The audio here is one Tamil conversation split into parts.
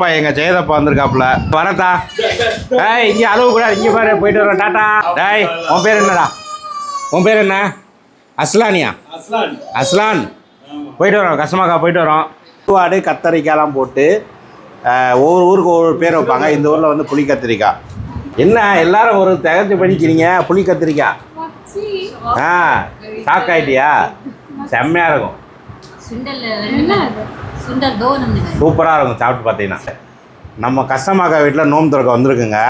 அப்பா எங்க ஜெயதப்பா வந்திருக்காப்புல. வரதா ஏய் இங்க அளவு கூட இங்க பாரு போயிட்டு வரோம் டாட்டா டேய் உன் பேர் என்னடா? உன் பேர் என்ன? அஸ்லானியா? அஸ்லான். அஸ்லான் போயிட்டு வரோம் கஸ்மாக்கா போயிட்டு வரோம். பூவாடு கத்தரிக்காய்லாம் போட்டு ஒவ்வொரு ஊருக்கு ஒவ்வொரு பேர் வைப்பாங்க. இந்த ஊரில் வந்து புளி கத்திரிக்காய். என்ன எல்லாரும் ஒரு தகர்த்து பண்ணிக்கிறீங்க புளி கத்திரிக்காய்? ஆ ஷாக் ஆகிட்டியா செம்மையாக இருக்கும். சூப்பராக இருக்கும் சாப்பிட்டு பார்த்தீங்கன்னா. நம்ம கஸ்டமாக்கா வீட்டில் நோம்பு திறக்க வந்திருக்குங்க.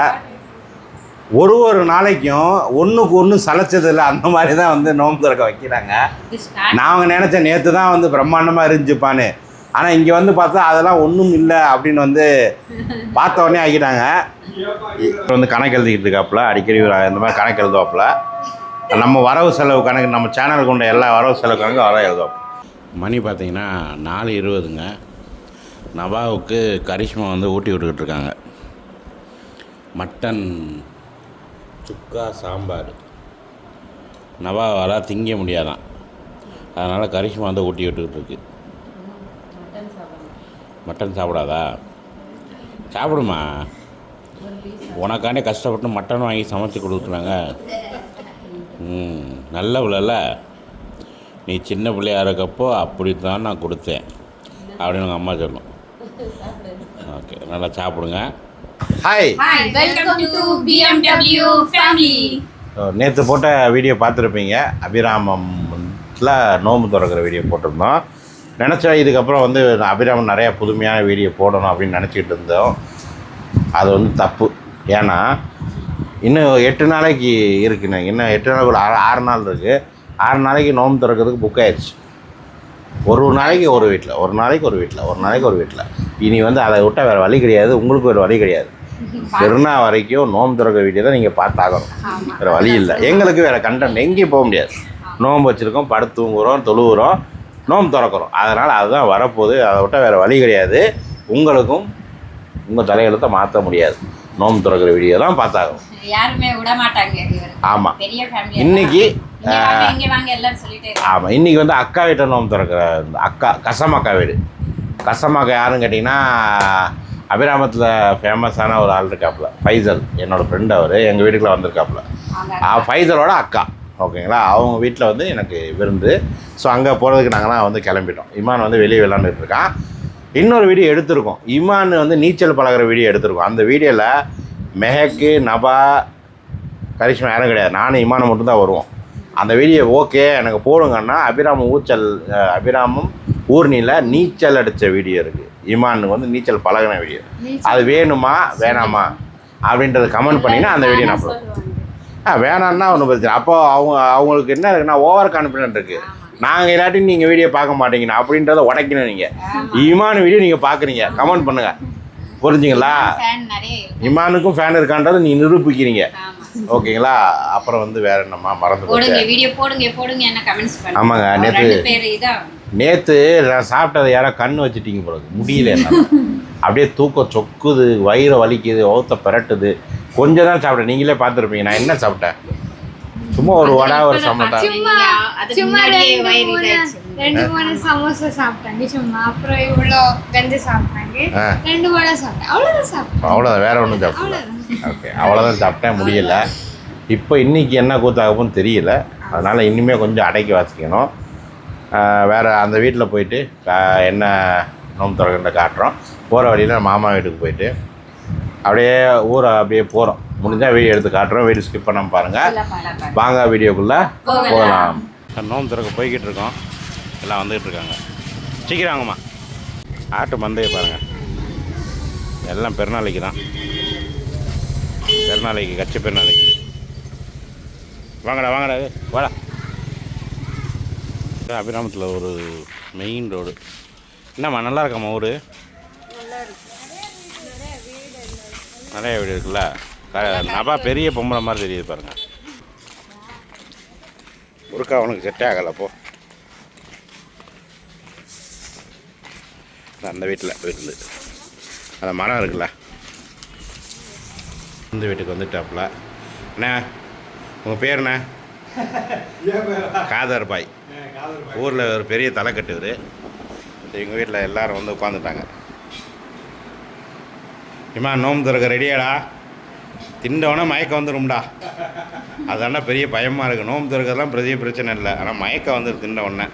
ஒரு ஒரு நாளைக்கும் ஒன்றுக்கு ஒன்று சளைச்சதில்லை அந்த மாதிரி தான் வந்து நோம்பு திறக்க வைக்கிறாங்க. நான் நினச்சேன் நேற்று தான் வந்து பிரம்மாண்டமாக இருந்துச்சுப்பான்னு. ஆனால் இங்கே வந்து பார்த்தா அதெல்லாம் ஒன்றும் இல்லை அப்படின்னு வந்து பார்த்த உடனே ஆக்கிட்டாங்க. இப்போ வந்து கணக்கு எழுதிக்கிட்டு இருக்காப்புல அடிக்கடி இந்த மாதிரி கணக்கு எழுதுவாப்புல. நம்ம வரவு செலவு கணக்கு நம்ம சேனலுக்கு உண்ட எல்லா வரவு செலவு கணக்கு வர எழுதுவோம் மணி பார்த்தீங்கன்னா நாலு இருபதுங்க. நவாவுக்கு கரிஷ்மா வந்து ஊட்டி விட்டுக்கிட்டு இருக்காங்க. மட்டன் சுக்கா சாம்பார். நவாவால் திங்க முடியாதான். அதனால் கரிஷ்மா வந்து ஊட்டி விட்டுக்கிட்டு மட்டன் சாப்பிடாதா? சாப்பிடுமா? உனக்காண்டே கஷ்டப்பட்டு மட்டன் வாங்கி சமைச்சு கொடுக்குறாங்க. ம் நல்ல பிள்ளைல நீ சின்ன பிள்ளையா இருக்கப்போ அப்படி தான் நான் கொடுத்தேன். அப்படின்னு உங்கள் அம்மா சொல்லும். ஓகே நல்லா சாப்பிடுங்க. Hi Hi, welcome to BMW family. நேற்று போட்ட வீடியோ பார்த்துருப்பீங்க. அபிராமத்தில் நோம்பு திறக்கிற வீடியோ போட்டிருந்தோம். நினச்சேன் இதுக்கப்புறம் வந்து அபிராமம் நிறையா புதுமையான வீடியோ போடணும் அப்படின்னு நினச்சிக்கிட்டு இருந்தோம். அது வந்து தப்பு. ஏன்னா இன்னும் எட்டு நாளைக்கு இருக்குண்ணே இன்னும் எட்டு நாளைக்கு ஆறு ஆறு நாள் இருக்குது ஆறு நாளைக்கு நோம்பு திறக்கிறதுக்கு புக் ஆயிடுச்சு. ஒரு ஒரு நாளைக்கு ஒரு வீட்டில் ஒரு நாளைக்கு ஒரு வீட்டில் ஒரு நாளைக்கு ஒரு வீட்டில் இனி வந்து அதை விட்டால் வேறு வழி கிடையாது உங்களுக்கு வேறு வழி கிடையாது. பெருநா வரைக்கும் நோம்பு திறக்கிற வீடியோ தான் நீங்கள் பார்த்தாகணும். வேறு வழி இல்லை. எங்களுக்கு வேறு கண்டென்ட் எங்கேயும் போக முடியாது. நோம்பு வச்சுருக்கோம் படுத்து தூங்குறோம் தொழுவுறோம் நோம்பு திறக்கிறோம். அதனால் அதுதான் வரப்போகுது. அதை விட்டால் வேறு வழி கிடையாது. உங்களுக்கும் உங்கள் தலையெழுத்தை மாற்ற முடியாது. நோம்பு திறக்கிற வீடியோ தான் பார்த்தாகணும். யாருமே விட மாட்டாங்க ஆமாம் இன்னைக்கு ஆமாம் இன்றைக்கி வந்து அக்கா வீட்டை நோம்பு திறக்கிற அக்கா கசமக்கா வீடு. கசமக்கா யாருன்னு கேட்டிங்கன்னா அபிராமத்தில் ஃபேமஸான ஒரு ஆள் இருக்காப்புல ஃபைசல். என்னோடய ஃப்ரெண்டு அவர் எங்கள் வீட்டுக்குள்ள வந்திருக்காப்புல. ஃபைசலோட அக்கா. ஓகேங்களா? அவங்க வீட்டில் வந்து எனக்கு விருந்து. ஸோ அங்கே போகிறதுக்கு நாங்கள்லாம் வந்து கிளம்பிட்டோம். இமான் வந்து வெளியே விளாண்டுட்டு இருக்கான். இன்னொரு வீடியோ எடுத்திருக்கோம். இமான் வந்து நீச்சல் பழகுற வீடியோ எடுத்திருக்கோம். அந்த வீடியோவில் மெஹக்கு நபா கரிஷ்மா யாரும் கிடையாது. நானும் இமானும் மட்டும்தான் வருவோம். அந்த வீடியோ ஓகே எனக்கு போடுங்கன்னா அபிராமம் ஊச்சல் அபிராமம் ஊர்னியில் நீச்சல் அடித்த வீடியோ இருக்குது இமானுக்கு வந்து நீச்சல் பழகின வீடியோ. அது வேணுமா? வேணாமா? அப்படின்றத கமெண்ட் பண்ணிங்கன்னா அந்த வீடியோ நான் போடுவேன். ஆ வேணான்னா ஒன்றும் பிரச்சனை அப்போ அவங்க அவங்களுக்கு என்ன இருக்குன்னா ஓவர் கான்ஃபிடென்ட் இருக்குது நாங்கள் இல்லாட்டி நீங்கள் வீடியோ பார்க்க மாட்டீங்கண்ணா. அப்படின்றத உடைக்கணும் நீங்கள் இமான் வீடியோ நீங்கள் பார்க்குறீங்க. கமெண்ட் பண்ணுங்கள் புரிஞ்சுங்களா? இமானுக்கும் ஃபேன் இருக்கான்றதை நீங்கள் நிரூபிக்கிறீங்க. ஓகேங்களா? அப்புறம் வந்து வேற என்னம்மா? மறந்து போடுங்க வீடியோ போடுங்க போடுங்க என்ன கமெண்ட்ஸ் பண்ணுங்க. ஆமாங்க, நேத்து- நேற்று நான் சாப்பிட்டதை யாரோ கண் வச்சுட்டீங்க போல. முடியல என்னால. அப்படியே தூக்கம் சொக்குது வயிறு வலிக்குது ஒத்த பிரட்டுது. கொஞ்சம் தான் சாப்பிட்டேன். நீங்களே பார்த்துருப்பீங்க. நான் என்ன சாப்பிட்டேன்? சும்மா ஒரு வடை ஒரு சமோசா. சும்மா ரெண்டு மூணு சாப்பிட்டாங்க சும்மா அப்புறம் இவ்வளோ கந்து சாப்பிட்டாங்க. ரெண்டு வடை சாப்பிட்டேன். அவ்வளோதான் சாப்பிட்டேன். அவ்வளோதான் வேற ஒன்றும் சாப்பிடல. ஓகே அவ்வளோதான் சாப்பிட்டேன் முடியல. இப்போ இன்னைக்கு என்ன கூத்தாகப்புன்னு தெரியல. அதனால் இனிமேல் கொஞ்சம் அடைக்கி வாசிக்கணும். வேறு அந்த வீட்டில் போயிட்டு கா- என்ன நோம்பு திறக்கின்ற காட்டுறோம். போகிற வழியில் மாமா வீட்டுக்கு போயிட்டு அப்படியே ஊரை அப்படியே போகிறோம் முடிஞ்சால் வீடியோ எடுத்து காட்டுறோம். வீடியோ ஸ்கிப் பண்ண பாருங்கள் வாங்க வீடியோக்குள்ளே போகலாம். போகலாம் நோம்பு திறக்க போய்கிட்டு இருக்கோம். எல்லாம் வந்துக்கிட்டு இருக்காங்க. சீக்கிரம் வாங்கம்மா. ஆட்டு மந்தையை பாருங்கள் எல்லாம் பெருநாளைக்கு தான் பெருநாளைக்கு கட்சி பெருநாளைக்கு. வாங்கடா வாங்கடா வாடா. அபிராமத்தில் ஒரு மெயின் ரோடு என்னம்மா நல்லா இருக்காம்மா ஊர்? நிறைய வீடு இருக்குல்ல? நபா பெரிய பொம்பளை மாதிரி தெரியுது பாருங்க. முருக்கா அவனுக்கு செட்டே ஆகலை போ. அந்த வீட்டில் இருந்து. அந்த மரம் இருக்குல்ல? இந்த வீட்டுக்கு வந்துட்டாப்புல. அண்ணா உங்கள் பேர்? என்ன காதர் பாய் ஊரில் ஒரு பெரிய தலைக்கட்டு இவர் எங்கள் வீட்டில் எல்லாரும் வந்து உட்காந்துட்டாங்க இம்மா நோம்பு திறக்க ரெடியாடா திண்டவொடனே மயக்கம் வந்துடும்டா அதாண்டா பெரிய பயமாக இருக்குது நோம்பு திறக்கிறதுலாம் பெரிய பிரச்சனை இல்லை. ஆனால் மயக்கம் வந்துடும் திண்ட உடனே.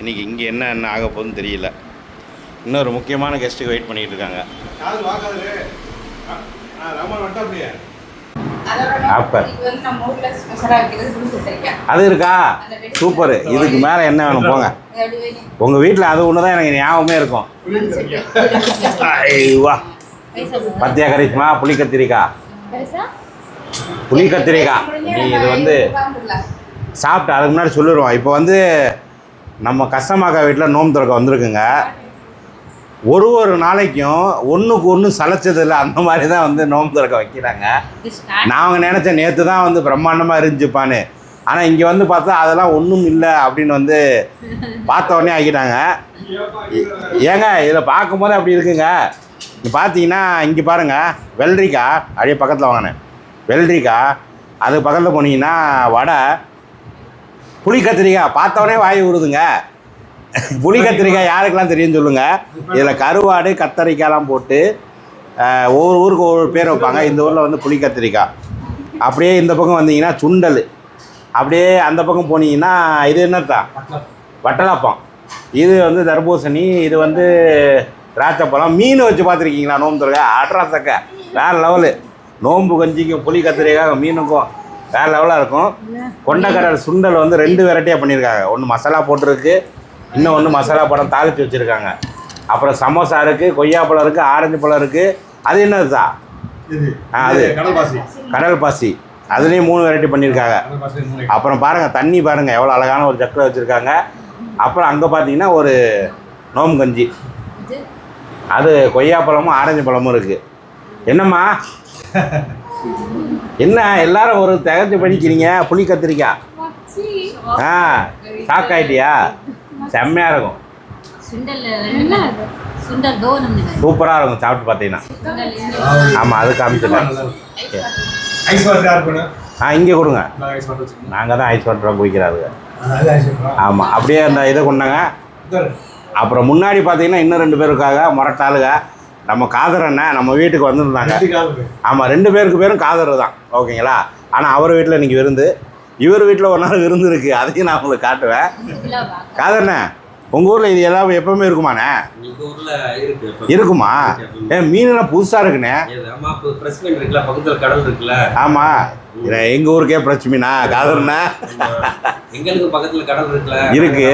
இன்றைக்கி இங்கே என்ன என்ன ஆக போகுதுன்னு தெரியல. இன்னொரு முக்கியமான கெஸ்ட்டுக்கு வெயிட் பண்ணிகிட்டு இருக்காங்க. அது இருக்கா? சூப்பரு. இதுக்கு மேலே என்ன வேணும் போங்க. உங்கள் வீட்டில் அது ஒன்று தான் எனக்கு ஞாபகமே இருக்கும். ஐயோ. பத்தியா கரிஷ்மா புளி கத்திரிக்காய் பெருசா? புளி கத்திரிக்காய் நீ இது வந்து சாப்பிட்டு அதுக்கு முன்னாடி சொல்லிடுவோம். இப்போ வந்து நம்ம கஸ்டமாக்கா வீட்டில் நோம்பு திறக்க வந்திருக்குங்க. ஒரு ஒரு நாளைக்கும் ஒன்றுக்கு ஒன்று சளைச்சதில்ல அந்த மாதிரி தான் வந்து நோம்பு திறக்க வைக்கிறாங்க. இது start நான் நினச்சேன் நேற்று தான் வந்து பிரம்மாண்டமாக இருந்துச்சுப்பான்னு. ஆனால் இங்கே வந்து பார்த்தா அதெல்லாம் ஒன்றும் இல்லை அப்படின்னு வந்து பார்த்த உடனே ஆக்கிட்டாங்க. ஏங்க இதில் பார்க்கும்போது அப்படி இருக்குங்க. இங்கே பார்த்தீங்கன்னா இங்கே பாருங்கள் வெள்ளரிக்காய் அப்படியே பக்கத்தில் வாங்கினேன். வெள்ளரிக்காய் அது பக்கத்தில் போனீங்கன்னா வடை புளி கத்திரிக்காய் பார்த்தவொடனே வாய் ஊறுதுங்க. புளி கத்திரிக்காய் யாருக்கெல்லாம் தெரியும் சொல்லுங்கள் இதில் கருவாடு கத்தரிக்காய்லாம் போட்டு ஒவ்வொரு ஊருக்கு ஒவ்வொரு பேர் வைப்பாங்க. இந்த ஊரில் வந்து புளி கத்திரிக்காய். அப்படியே இந்த பக்கம் வந்தீங்கன்னா சுண்டல். அப்படியே அந்த பக்கம் போனீங்கன்னா இது என்னத்தான் வட்டலாப்பம். இது வந்து தர்பூசணி இது வந்து திராட்சைப்பழம். மீன் வச்சு பார்த்துருக்கீங்களா? நோம்பு துறக்க? அட்ராசக்க வேறு லெவலு நோம்பு கஞ்சிக்கும் புளி கத்திரிக்காய் மீனுக்கும் வேறு லெவலாக இருக்கும். கொண்டக்கடல் சுண்டல் வந்து ரெண்டு வெரைட்டியாக பண்ணியிருக்காங்க. ஒன்று மசாலா போட்டிருக்கு. இன்னும் ஒன்று மசாலா பழம் தாளித்து வச்சுருக்காங்க. அப்புறம் சமோசா இருக்குது கொய்யாப்பழம் இருக்குது ஆரஞ்சு பழம் இருக்குது அது என்னதுதா இது. ஆ, அது. கடல் பாசி. கடல் பாசி. அதுலேயும் மூணு வெரைட்டி பண்ணியிருக்காங்க அப்புறம் பாருங்கள் தண்ணி பாருங்கள் எவ்வளோ அழகான ஒரு சக்கரை வச்சுருக்காங்க. அப்புறம் அங்கே பார்த்தீங்கன்னா ஒரு நோம்பு கஞ்சி. அது கொய்யாப்பழமும் ஆரஞ்சு பழமும் இருக்குது என்னம்மா? என்ன எல்லாரும் ஒரு தகச்சு பண்ணிக்கிறீங்க புளி கத்திரிக்காய்? ஆ ஷாக் செம்மையாக இருக்கும். சூப்பராக இருக்கும். சாப்பிட்டு பார்த்தீங்கன்னா. ஆமாம் அது பண்ண ஆ இங்கே கொடுங்க. நாங்கள் தான் ஐஸ் வாட்டராக வாட்டர் ஆமாம் அப்படியே அந்த இதை கொண்டாங்க. அப்புறம் முன்னாடி பார்த்தீங்கன்னா இன்னும் ரெண்டு பேர் இருக்காங்க முரட்டாளுக. நம்ம காதர் அண்ணன் நம்ம வீட்டுக்கு வந்திருந்தாங்க. ஆமாம் ரெண்டு பேருக்கு பேரும் காதர் தான். ஓகேங்களா? ஆனால் அவர் வீட்டில் இன்றைக்கி விருந்து. இவர் வீட்டில் ஒரு நாள் விருந்து இருக்குது அதையும் நான் உங்களுக்கு காட்டுவேன். காதர்ண்ணே உங்கள் ஊரில் இது எல்லாம் எப்பவுமே இருக்குமாண்ணே. இருக்குமா? ஏ மீனெல்லாம் புதுசாக இருக்குண்ணே. ஆமாம் எங்கள் ஊருக்கே பிரச்சனைண்ணா. காதர்ண்ணே நம்ம எங்களுக்கு பக்கத்துல கடல் இருக்குல்ல. இருக்கு.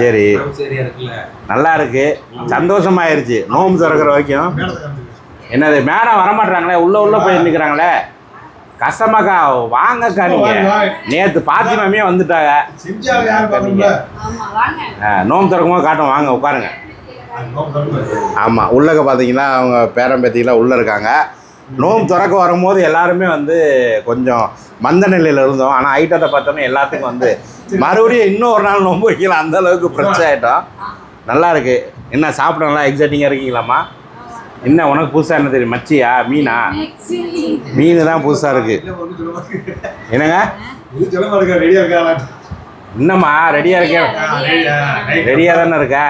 சரி. நல்லா இருக்கு. சந்தோஷமாயிருச்சு. நோம்பு திறக்கிற வரைக்கும். என்னது மேடம் வரமாட்டாங்களே உள்ள உள்ள போய் நிற்கிறாங்களே கஷ்டமாக்கா வாங்கக்கா நீங்க நேற்று பாத்திமாமே வந்துட்டாங்க. நோம்பு திறக்கும்போது காட்டும். வாங்க உட்காருங்க. ஆமாம் உள்ளக்க பார்த்தீங்கன்னா அவங்க பேரன் பேத்திங்களாம் உள்ளே இருக்காங்க. நோம்பு திறக்க வரும்போது எல்லாருமே வந்து கொஞ்சம் மந்த நிலையில் இருந்தோம். ஆனால் ஐட்டத்தை பார்த்தோன்னே எல்லாத்துக்கும் வந்து மறுபடியும் இன்னும் ஒரு நாள் நோம்பு வைக்கலாம் அந்த அளவுக்கு பிரச்சனை ஆகிட்டோம் நல்லா இருக்கு. என்ன சாப்பிட நல்லா எக்ஸைட்டிங்காக இருக்கீங்களாம்மா? என்ன உனக்கு புதுசாக என்ன தெரியும்? மச்சியா? மீனா? மீன் தான் புதுசாக இருக்கு. என்னங்க? என்னம்மா இருக்கா ரெடியாக இருக்கேன் ரெடியாக தானே இருக்கா?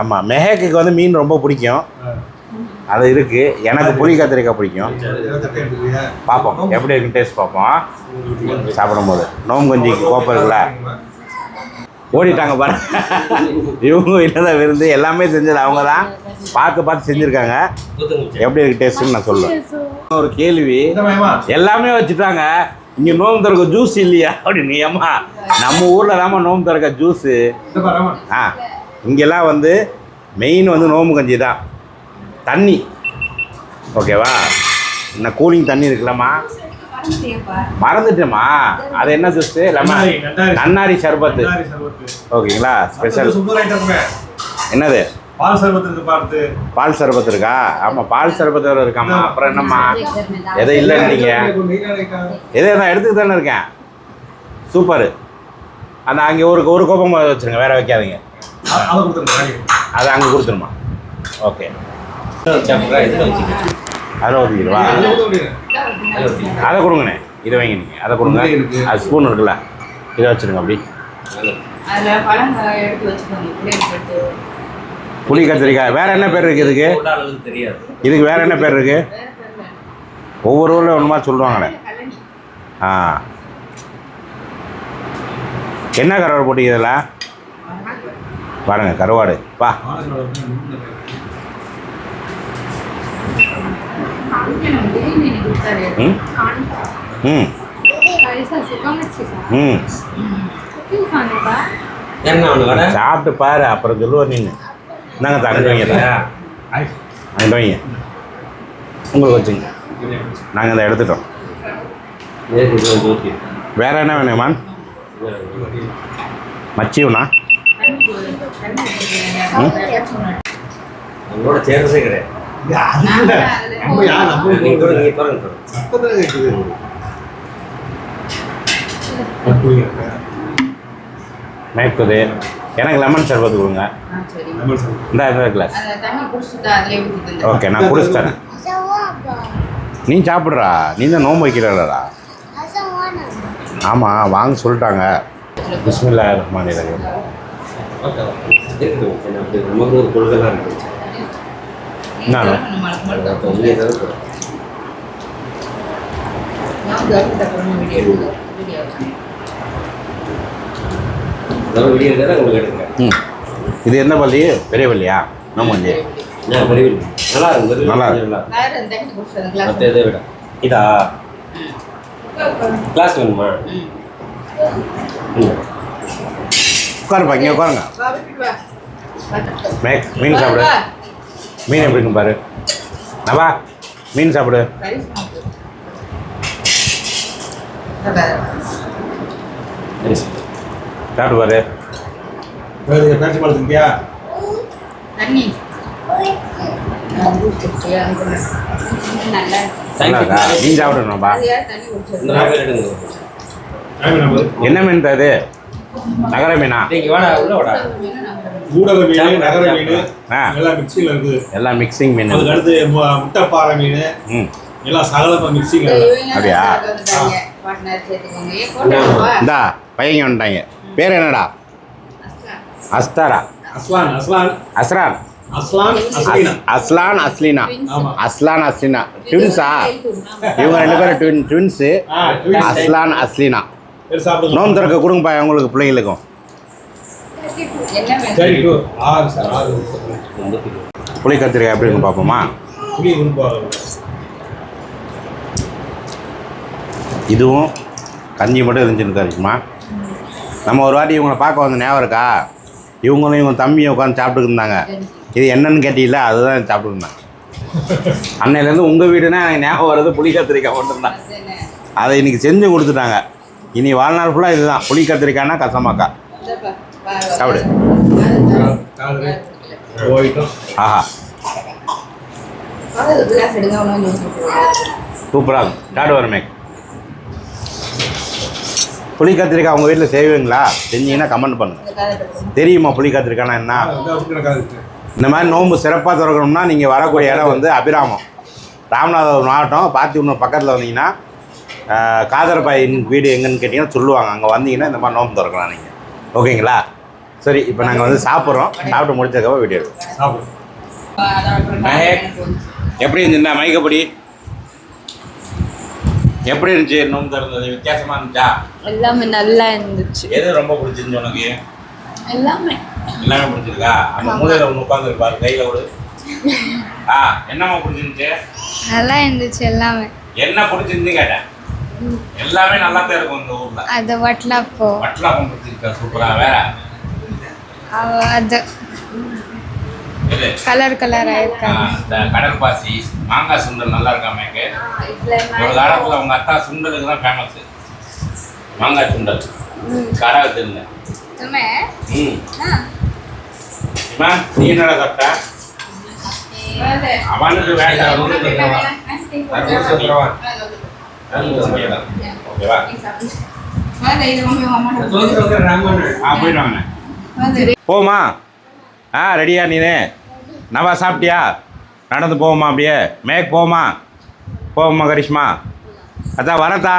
ஆமாம் மெஹேக்குக்கு வந்து மீன் ரொம்ப பிடிக்கும். அது இருக்குது எனக்கு புளி கத்திரிக்காய் பிடிக்கும். பார்ப்போம் எப்படி இருக்குன்னு டேஸ்ட் பார்ப்போம் சாப்பிடும்போது. நோம்பு கொஞ்சம் கோப்பம் இருக்குல்ல? ஓடிட்டாங்க பாரு. இவங்க தான் விருந்து எல்லாமே செஞ்சது அவங்க தான். பார்த்து பார்த்து செஞ்சுருக்காங்க. எப்படி இருக்கு டேஸ்ட்டுன்னு நான் சொல்லுவேன் ஒரு கேள்வி. எல்லாமே வச்சுட்டாங்க. இங்கே நோம்பு திறக்க ஜூஸ் இல்லையா? அப்படின்னு ஏம்மா? நம்ம ஊரில் தாம்மா நோம்பு திறக்க ஜூஸு ஆ இங்கெல்லாம் வந்து மெயின் வந்து நோம்பு கஞ்சி தான். தண்ணி. ஓகேவா இன்னும் கூலிங் தண்ணி இருக்குல்லம்மா. மறந்துட்டேம்மா. அது என்ன ஜூஸ் லெமன் நன்னாரி, சர்பத்து. ஓகேங்களா? ஸ்பெஷல் அடுத்தது சூப்பர் ஐட்டம்ங்க. என்னது? பால் சர்பத்து இருக்கு பார்த்து பால் சர்பத்து இருக்கா? ஆமாம் பால் சர்பத்து வேறு இருக்காம்மா. அப்புறம் என்னம்மா? எதை இல்லைன்னு நீங்கள் எதே நான் எடுத்துக்கிட்டு தானே இருக்கேன். சூப்பரு அந்த அங்கே ஒரு ஒரு கோப்பம் வச்சுருங்க. வேற வைக்காதீங்க. அதை அங்கே கொடுத்துருமா. ஓகே அதில் ஊற்றிக்கிடுவா அதை. அதை கொடுங்கண்ணே. இதை வைங்க நீங்கள் அதை கொடுங்க. அது ஸ்பூன் இருக்குல்ல. இதை வச்சுருங்க அப்படி. புளி கத்திரிக்காய். வேற என்ன பேர் இருக்கு இதுக்கு? இதுக்கு வேற என்ன பேர் இருக்கு? ஒவ்வொரு ஊரில் ஒன்று மாதிரி சொல்லுவாங்களே. ஆ. என்ன கருவாடு போட்டீங்க இதில்? பாருங்க கருவாடு. பா சாப்பிட்டு பாரு அப்புறம் சொல்லுவோம் நீங்க நாங்கள் தங்கிட்டு வைங்க. அங்கிட்டு வைங்க. உங்களுக்கு வச்சுங்க. நாங்கள் இதை எடுத்துட்டோம். வேற என்ன வேணுமான் மச்சிவனா உங்களோட சேர்றதே கிடையாது நம்ம நீங்க தொடங்க தொடங்க கேட்குது மேற்குது எனக்கு லெமன் சர்பத் கொடுங்க. இந்த இந்த கிளாஸ் ஓகே நான் குடிச்சு தரேன் நீ சாப்பிட்றா. நீ தான் நோம்பு வைக்கிறடா ஆமாம் வாங்க சொல்லிட்டாங்க. பிஸ்மில்லா ரஹ்மான் ரஹீம். இருக்குது நமக்கு ஒரு கொள்கைலாம் இருக்கு. ம். இது என்ன பள்ளி? பெரிய பள்ளியா? நோம்பு பள்ளி. நல்லா இருக்கு. பெரிய நல்லா மற்ற இதை? விட இதா கிளாஸ் வேணுமா உட்காருப்பா இங்கே உட்காருங்க. மீன் சாப்பிடு. மீன் எப்படி இருக்கும் பாரு? நவா மீன் சாப்பிடு. சரி சாப்பிட்டு பாரு. பேச்சு பார்த்துருக்கியா தண்ணி. நல்லா நல்லா இருக்கா மீன் நம்ம என்ன மீன் இது? நகர மீனா. ஊடக மீன் நகர மீன் எல்லாம் மிக்சிங்கில் இருக்குது. எல்லாம் மிக்சிங் மீன் அதுக்கு அடுத்து முட்டைப்பாறை மீன். எல்லாம் சகலமாக மிக்சிங் அப்படியா? இந்தா பையங்க வந்துட்டாங்க. பேர் என்னடா? அஸ்தாரா. அஸ்லான் அஸ்லான். அஸ்ரான். அஸ்லான் அஸ்லீனா. அஸ்- அஸ்லான். அஸ்லினா ட்வின்ஸா இவங்க ரெண்டு பேரும் ட்வின் ட்வின்ஸு. அஸ்லான் அஸ்லினா. நோம்பு திறக்க கொடுங்கப்பா உங்களுக்கு பிள்ளைங்களுக்கும் சரி டூ ஆறு சார் ஆறு புளி கத்திரிக்காய் எப்படி இருக்கும் பார்ப்போமா? புளி இதுவும் கஞ்சி மட்டும் இருந்துச்சுன்னு இருக்குமா? நம்ம ஒரு வாட்டி இவங்களை பார்க்க வந்த ஞாபகம் இருக்கா? இவங்களும் இவங்க தம்பியும் உட்காந்து சாப்பிட்டுட்டு இருந்தாங்க. இது என்னன்னு கேட்டீங்களா அதுதான் சாப்பிட்டு இருந்தாங்க. அன்னையிலேருந்து உங்கள் வீடுனா எனக்கு ஞாபகம் வருது புளி கத்திரிக்காய் மட்டும்தான் அதை இன்னைக்கு செஞ்சு கொடுத்துட்டாங்க. இனி வாழ்நாள் ஃபுல்லாக இதுதான். புளி கத்திரிக்காய்னா கசமாக்கா. சாப்பிடு. ஆஹா. சூப்பராக இருக்கும் டாடு வருமே புளி கத்திரிக்காய் உங்கள் வீட்டில் செய்வீங்களா? செஞ்சீங்கன்னா கமெண்ட் பண்ணுங்கள் தெரியுமா புளி கத்திரிக்காய்னா என்ன? இந்த மாதிரி நோன்பு சிறப்பாக திறக்கணும்னா நீங்கள் வரக்கூடிய இடம் வந்து அபிராமம். ராமநாதபுரம் மாவட்டம் பாத்திபுரம் பக்கத்தில் வந்தீங்கன்னா காதரபாயின் வீடு எங்கன்னு கேட்டிங்கன்னா சொல்லுவாங்க. அங்கே வந்தீங்கன்னா இந்த மாதிரி நோன்பு திறக்கலாம் நீங்கள் ஓகேங்களா? சரி இப்போ நாங்கள் வந்து சாப்பிட்றோம். சாப்பிட்டு முடிச்சதுக்கப்புறம் வீடியோ எடுப்போம். சாப்பிடு எப்படி இருந்துச்சுண்ணா மைக்கப்படி எப்படி இருந்துச்சு? நோன்பு திறந்தது வித்தியாசமாக இருந்துச்சா? எல்லாமே நல்லா இருந்துச்சு. எது ரொம்ப பிடிச்சிருந்துச்சு உனக்கு? எல்லாமே. எல்லாமே பிடிச்சிருக்கா? அந்த மூலையில் ஒன்று உட்காந்துருப்பாரு கையில் விடு ஆ என்னம்மா பிடிச்சிருந்துச்சு? நல்லா இருந்துச்சு எல்லாமே. என்ன பிடிச்சிருந்து கேட்டேன். எல்லாமே நல்லா தான் இருக்கும் இந்த ஊர்ல. அது வட்லாப்போ. வட்டலாப்பம் பிடிச்சிருக்கா சூப்பரா வேற அது கலர் கலராக ஆ, இருக்காங்க இந்த கடல் பாசி மாங்காய் சுண்டல் நல்லா இருக்கா மேக்கு? ஒரு காலத்துல உங்க அத்தா சுண்டலுக்கு தான் ஃபேமஸ் மாங்காய் சுண்டல். கடை வச்சிருந்தேன் துமே ம். இம்மா, நீ என்னடா சாப்பிட்ட? அவனுக்கு வேண்டாம். ஓகேவா? ஆ போயிட்டு வாங்க போமா. ஆ ரெடியா நீனு. நவா சாப்பிட்டியா? நடந்து போவோமா அப்படியே? மேக் போவோமா? போவோமா கரிஷ்மா? அதான் வரத்தா.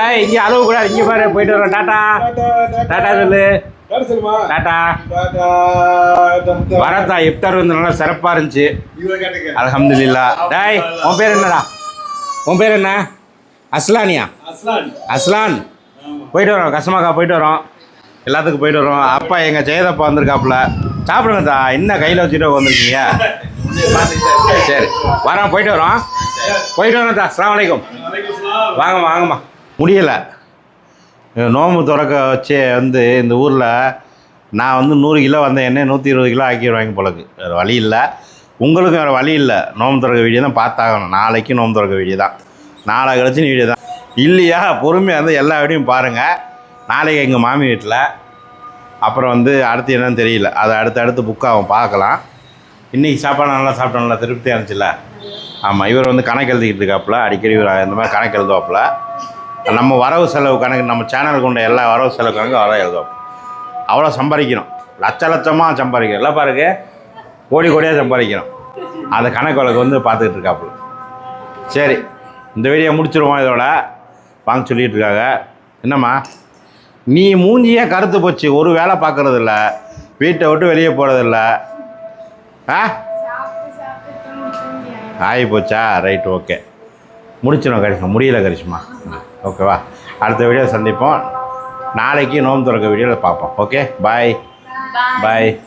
ஏய் இங்கே அளவு கூட இங்கே பாரு போயிட்டு வரோம். டாட்டா டாட்டா சொல்லு. Tata tata, tata. வரதா இஃப்தார் வந்து நல்லா சிறப்பாக இருந்துச்சு. அல்ஹம்துலில்லா. டேய் உன் பேர் என்னடா? உன் பேர் என்ன? அஸ்லானியா? அஸ்லான். போயிட்டு வரோம் கஸ்மாக்கா போயிட்டு வரோம். எல்லாத்துக்கும் போயிட்டு வரோம் அப்பா எங்கள் ஜெயதப்பா வந்திருக்காப்புல. சாப்பிடுங்கத்தா என்ன கையில் வச்சுட்டு வந்திருக்கீங்க? சரி வரோம் போயிட்டு வரோம். போயிட்டு வரோம் தா அஸ்லாம் வலைக்கும் வாங்க வாங்கம்மா. முடியலை. நோம்பு திறக்க வச்சு வந்து இந்த ஊரில் நான் வந்து நூறு கிலோ வந்த எண்ணெய் நூற்றி இருபது கிலோ ஆக்கிடுவாங்க போலக்கு வேறு வழி இல்லை. உங்களுக்கும் வேறு வழி இல்லை. நோம்பு திறக்க வீடியோ தான் பார்த்தாகணும். நாளைக்கு நோம்பு திறக்க வீடியோ தான். நாளை கழிச்சு வீடியோ தான். இல்லையா? பொறுமையாக வந்து எல்லா வீடியும் பாருங்கள் நாளைக்கு எங்கள் மாமி வீட்டில் அப்புறம் வந்து அடுத்து என்னன்னு தெரியல. அதை அடுத்து அடுத்து புக்காகும் பார்க்கலாம். இன்றைக்கி சாப்பாடு நல்லா சாப்பிட்டோம் நல்லா திருப்தியாக இருந்துச்சுல்ல? ஆமாம் இவர் வந்து கணக்கு எழுதிக்கிட்டு இருக்காப்புல அடிக்கடி இவர் இந்த மாதிரி கணக்கு எழுதுவாப்புல. நம்ம வரவு செலவு கணக்கு நம்ம சேனலுக்கு உண்ட எல்லா வரவு செலவு கணக்கு வர எழுதுவோம் அவ்வளோ சம்பாதிக்கணும். லட்ச லட்சமாக சம்பாதிக்கணும். எல்லாம் பாருங்க கோடி கோடியாக சம்பாதிக்கணும். அந்த கணக்கு வழக்கு வந்து பார்த்துக்கிட்டு இருக்காப்புல. சரி இந்த வீடியோ முடிச்சிருவோம் இதோட. வாங்க சொல்லிகிட்டு இருக்காங்க. என்னம்மா? நீ மூஞ்சியே கருத்து போச்சு ஒரு வேலை பார்க்கறது இல்ல வீட்டை விட்டு வெளியே போகிறதில்ல ஆ. ஆகி போச்சா ரைட் ஓகே. முடிச்சிடும் கரிஷ்மா. முடியல கரிஷ்மா. ஓகேவா அடுத்த வீடியோ சந்திப்போம். நாளைக்கு நோம்பு திறக்க வீடியோவில் பார்ப்போம். ஓகே? பாய். பாய்.